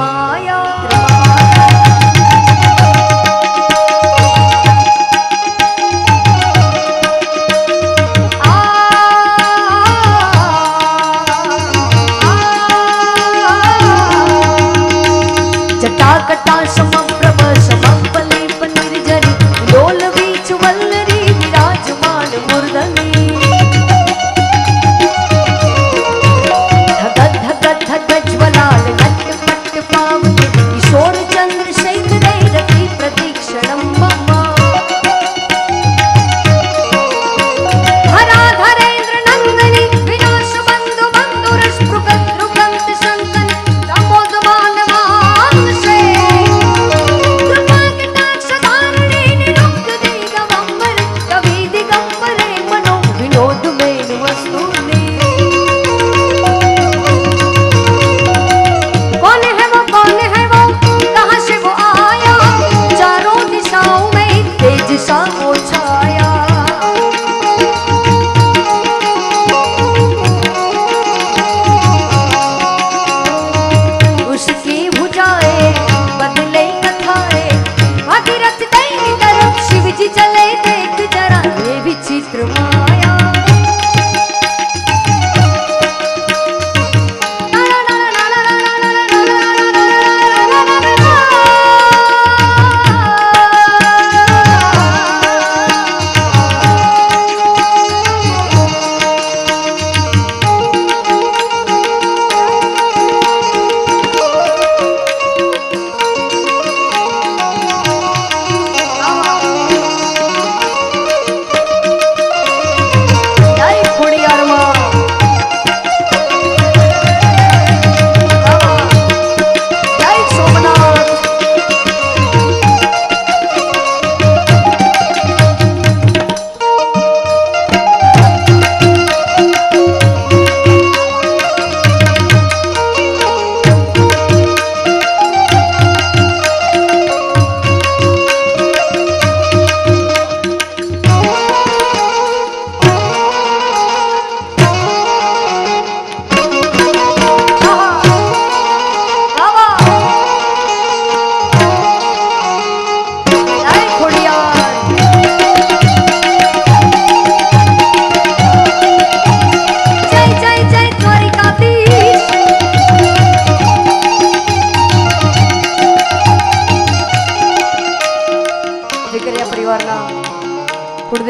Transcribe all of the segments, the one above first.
maya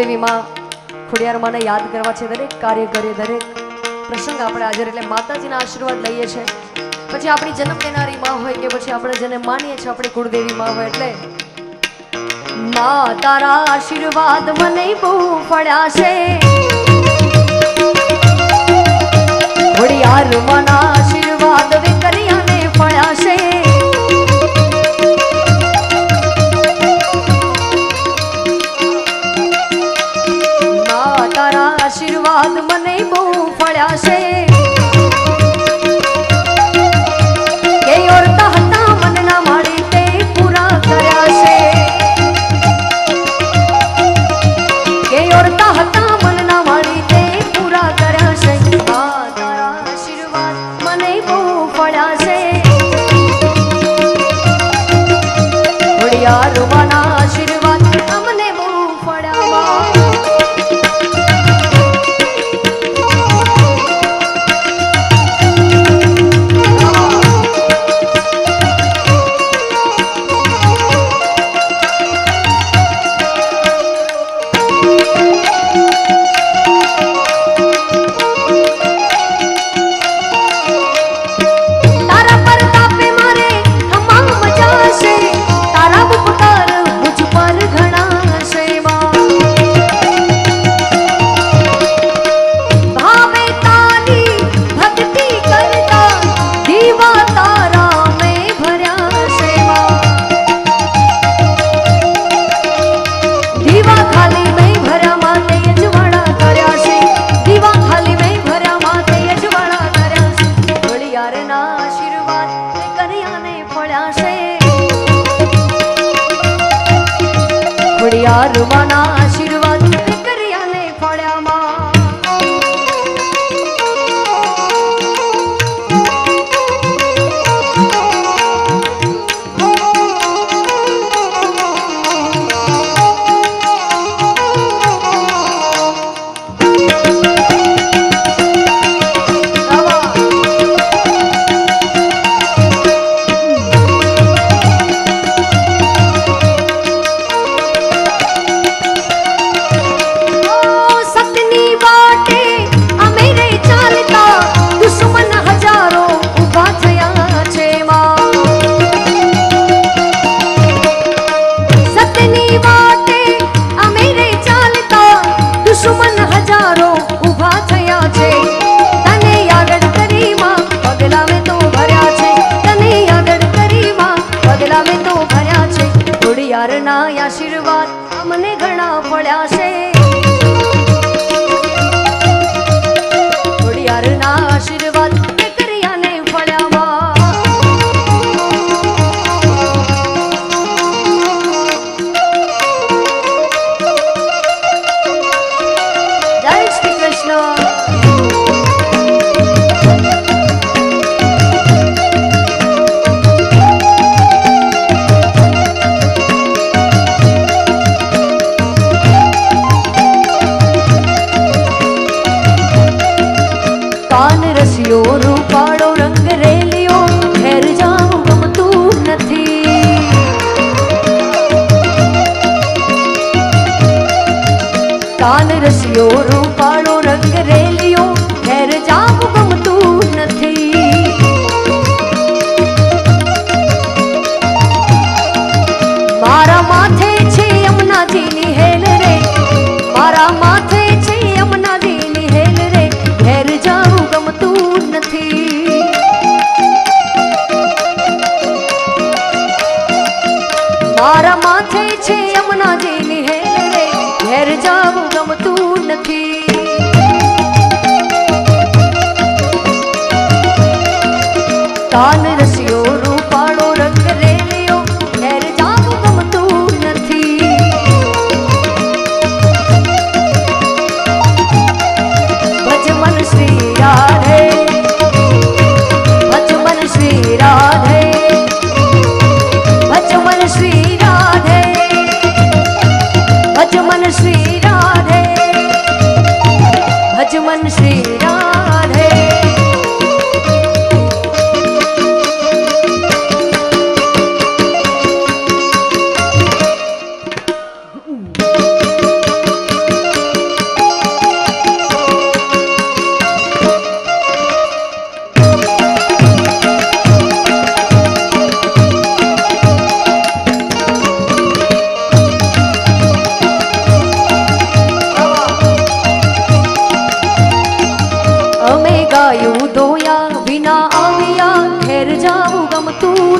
કુળદેવી માં યાદ કરવા છે દરેક કાર્ય કરે દરેક પ્રસંગ આપણે હાજર એટલે માતાજીના આશીર્વાદ લઈએ છીએ પછી આપણી જન્મ લેનારી હોય કે પછી આપણે જેને માનીએ છીએ આપણી કુળદેવી માં હોય એટલે ના તારા આશીર્વાદ મને બહુ પડ્યા છે. your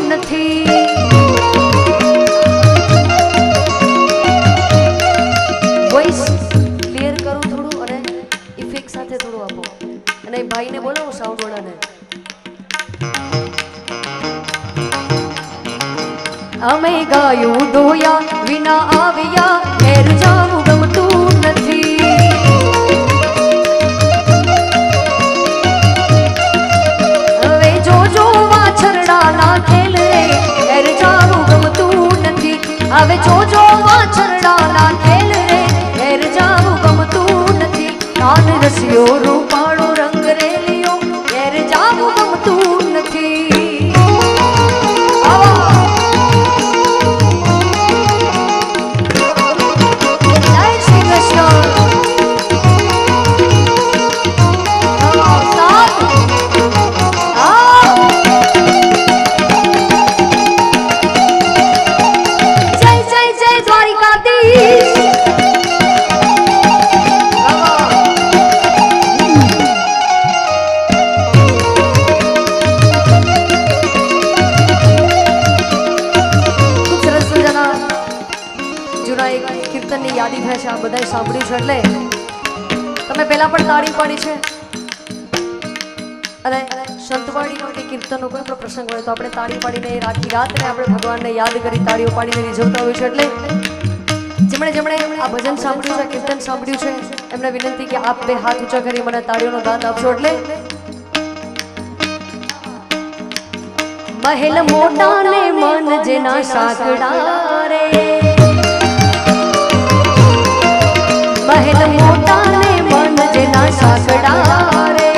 ગમતું નથી. વોઇસ ક્લિયર કરું થોડું અને ઇફેક્ટ સાથે થોડું આપો. અને ભાઈને બોલાવો સાઉન્ડ વાળાને. અમે ગાયું ધોયા થાય છે, આ બધા સાંભળ્યું છે એટલે તમે પહેલા પણ તાળી પાડી છે. અને સંતવાણીનો કે કીર્તનનો કોઈ પણ પ્રસંગ હોય તો આપણે તાળી પાડીને આખી રાતને આપણે ભગવાનને યાદ કરી તાળીઓ પાડીને રીઝવતા હોય છે એટલે જેમણે જેમણે આ ભજન સાંભળ્યું છે, કીર્તન સાંભળ્યું છે, એમને વિનંતી કે આપ બે હાથ ઊંચા કરી મને તાળીઓનો દાન આપશો એટલે મહેલ મોટા મન જેના સાકડા રે. મહેલ મોટા ને મન જેના સાંકડા રે,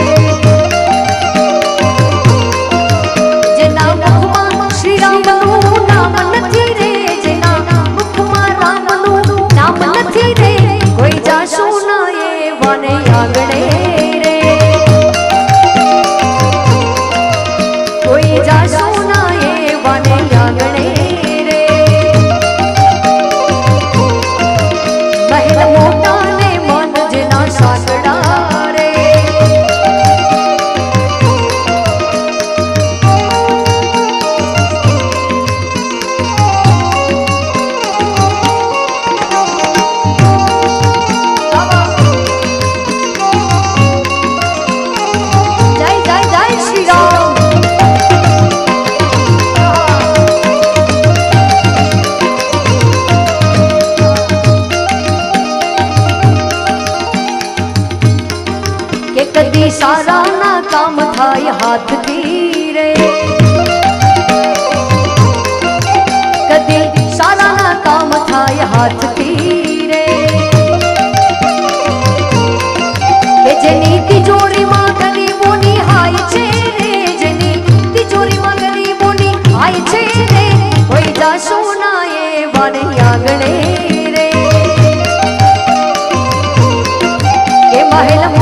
જેના મુખમાં શ્રી રામનું નામ કોઈ જાશું ના એ વને આંગણે થાય હાથથી રે કદી સારાના કામ થાય હાથથી રે કે જેની તિજોરીમાં ગરીબોની હાય છે રે, જેની તિજોરીમાં ગરીબોની હાય છે રે હોય જા સોનાએ વાણી આંગણે રે. કે મહેલ